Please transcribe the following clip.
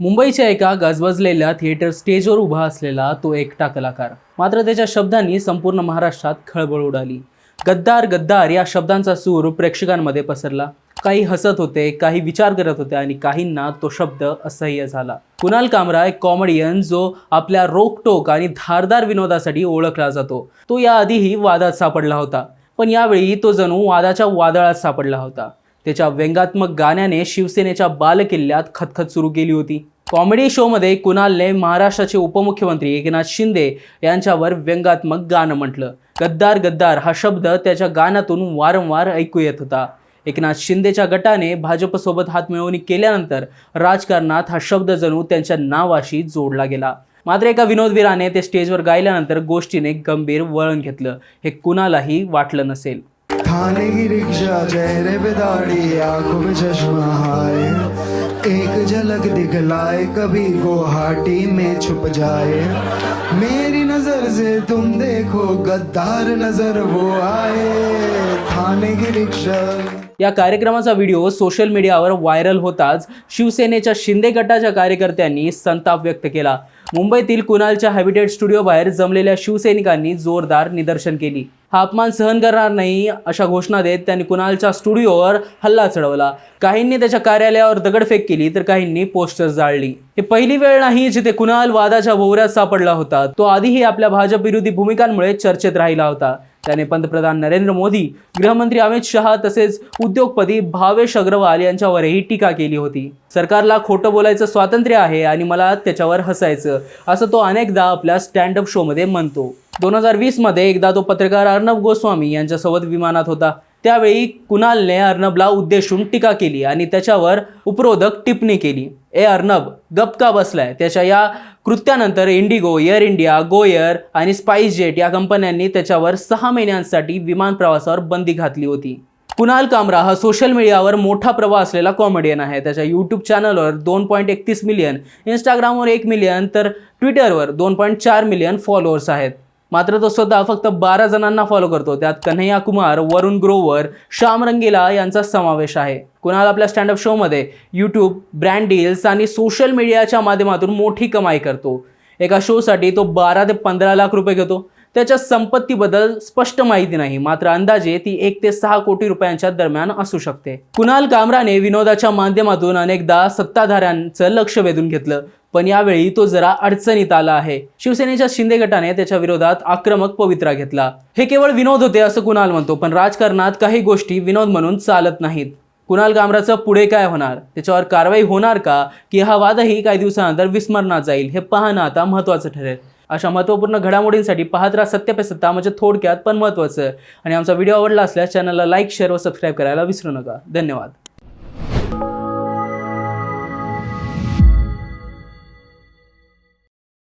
मुंबईच्या एका गजबजलेल्या थिएटर स्टेजवर उभा असलेला तो एकटा कलाकार. मात्र त्याच्या शब्दांनी संपूर्ण महाराष्ट्रात खळबळ उडाली. गद्दार गद्दार या शब्दांचा सूर प्रेक्षकांमध्ये पसरला. काही हसत होते काही विचार करत होते आणि काहींना तो शब्द असह्य झाला. कुणाल कामरा एक कॉमेडियन जो आपल्या रोकटोक आणि धारदार विनोदासाठी ओळखला जातो तो याआधीही वादात सापडला होता. पण यावेळी तो जणू वादाच्या वादळात सापडला होता. त्याच्या व्यंगात्मक गाण्याने शिवसेनेच्या बालकिल्ल्यात खतखत सुरू केली होती. कॉमेडी शोमध्ये कुणालने महाराष्ट्राचे उपमुख्यमंत्री एकनाथ शिंदे यांच्यावर व्यंगात्मक गाणं म्हटलं. गद्दार गद्दार हा शब्द त्याच्या गाण्यातून वारंवार ऐकू येत होता. एकनाथ शिंदेच्या गटाने भाजपसोबत हातमिळवणी केल्यानंतर राजकारणात हा शब्द जणू त्यांच्या नावाशी जोडला गेला. मात्र एका विनोदवीराने ते स्टेजवर गायल्यानंतर गोष्टीने गंभीर वळण घेतलं. हे कुणालाही वाटलं नसेल. खाने की रिक्शा चेहरे पे दाढ़ी आंखों में चश्मा हाय। एक झलक दिखलाए कभी गुवाहाटी में छुप जाए। मेरी नजर से तुम देखो गद्दार नजर वो आए। खाने की रिक्शा। या कार्यक्रमाचा व्हिडिओ सोशल मीडियावर व्हायरल होताच शिवसेनेच्या शिंदे गटाच्या कार्यकर्त्यांनी संताप व्यक्त केला. मुंबईतील कुणालच्या हॅबिटेट स्टुडिओ बाहेर जमलेल्या शिवसैनिकांनी जोरदार निदर्शन केली. हा अपमान सहन करणार नाही अशा घोषणा देत त्यांनी कुणालच्या स्टुडिओवर हल्ला चढवला. काहींनी त्याच्या कार्यालयावर दगडफेक केली तर काहींनी पोस्टर जाळली. ही पहिली वेळ नाही जिथे कुणाल वादाच्या भोवऱ्यात सापडला होता. तो आधीही आपल्या भाजप विरोधी भूमिकांमुळे चर्चेत राहिला होता. त्याने पंतप्रधान नरेंद्र मोदी गृहमंत्री अमित शहा तसेच उद्योगपती भावेश अग्रवाल यांच्यावरही टीका केली होती. सरकारला खोटं बोलायचं स्वातंत्र्य आहे आणि मला त्याच्यावर हसायचं असं तो अनेकदा आपल्या स्टँडअप शोमध्ये म्हणतो. दोन हजार वीसमध्ये एकदा तो पत्रकार अर्णब गोस्वामी यांच्यासोबत विमानात होता. त्यावेळी कुणालने अर्नबला उद्देशून टीका केली आणि त्याच्यावर उपरोधक टिप्पणी केली. ए अर्नब गप का बसलाय? त्याच्या या कृत्यानंतर इंडिगो एअर इंडिया गोएअर आणि स्पाइस जेट या कंपन्यांनी त्याच्यावर सहा महिन्यांसाठी विमान प्रवासावर बंदी घातली होती. कुणाल कामरा हा सोशल मीडियावर मोठा प्रवाह असलेला कॉमेडियन आहे. त्याच्या यूट्यूब चॅनलवर दोन पॉईंट एकतीस मिलियन इंस्टाग्रामवर एक मिलियन तर ट्विटरवर दोन पॉईंट चार मिलियन फॉलोअर्स आहेत. मात्र तो स्वतः फक्त बारा जणांना फॉलो करतो. त्यात कन्हैया कुमार वरुण ग्रोवर श्याम रंगीला यांचा समावेश आहे. कुणाल आपल्या स्टँडअप शोमध्ये यूट्यूब ब्रँड डील्स आणि सोशल मीडियाच्या माध्यमातून मोठी कमाई करतो. एका शोसाठी तो बारा ते पंधरा लाख रुपये घेतो. त्याच्या संपत्तीबद्दल स्पष्ट माहिती नाही. मात्र अंदाजे ती एक ते सहा कोटी रुपयांच्या दरम्यान असू शकते. कुणाल कामराने विनोदाच्या माध्यमातून अनेकदा सत्ताधाऱ्यांचं लक्ष वेधून घेतलं. पण यावेळी तो जरा अडचणीत आला आहे. शिवसेनेच्या शिंदे गटाने त्याच्या विरोधात आक्रमक पवित्रा घेतला. हे केवळ विनोद होते असं कुणाल म्हणतो पण राजकारणात काही गोष्टी विनोद म्हणून चालत नाहीत. कुणाल कामराचं पुढे काय होणार? त्याच्यावर कारवाई होणार का? की हा वादही काही दिवसानंतर विस्मरणात जाईल हे पाहणं आता महत्त्वाचं ठरेल. अशा महत्त्वपूर्ण घडामोडींसाठी पाहत राहा सत्य पे सत्ता म्हणजे थोडक्यात पण महत्त्वाचं. आणि आमचा व्हिडिओ आवडला असल्यास चॅनलला लाईक शेअर व सबस्क्राईब करायला विसरू नका. धन्यवाद.